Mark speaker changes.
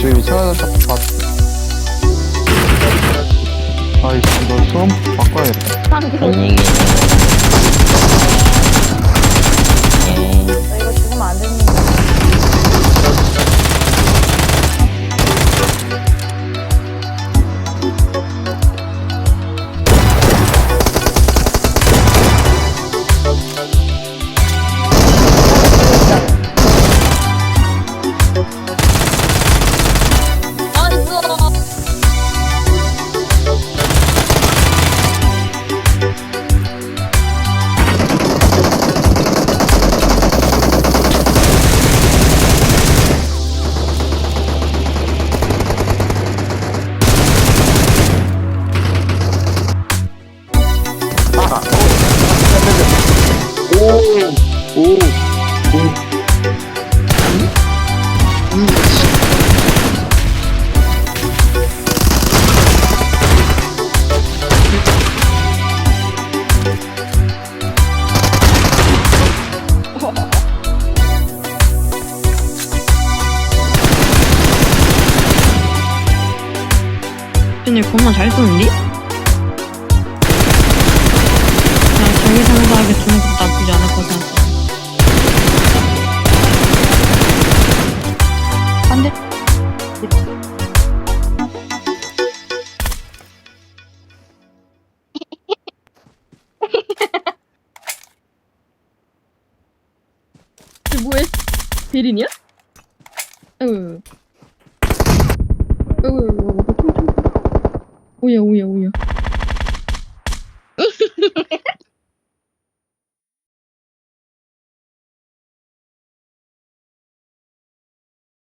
Speaker 1: 저기 찾아서 봤어. 아이씨, 너 수험 바꿔야겠다.
Speaker 2: 안녕히.
Speaker 1: 오, 오, 오.
Speaker 2: 쟤네 겁나 잘 쏘는디? 상사하게 주는 것도 나쁘지 않을 것 같아. 안 돼. 쟤 뭐해? 아이고, 아이고, 아이고, 오야 오야 오야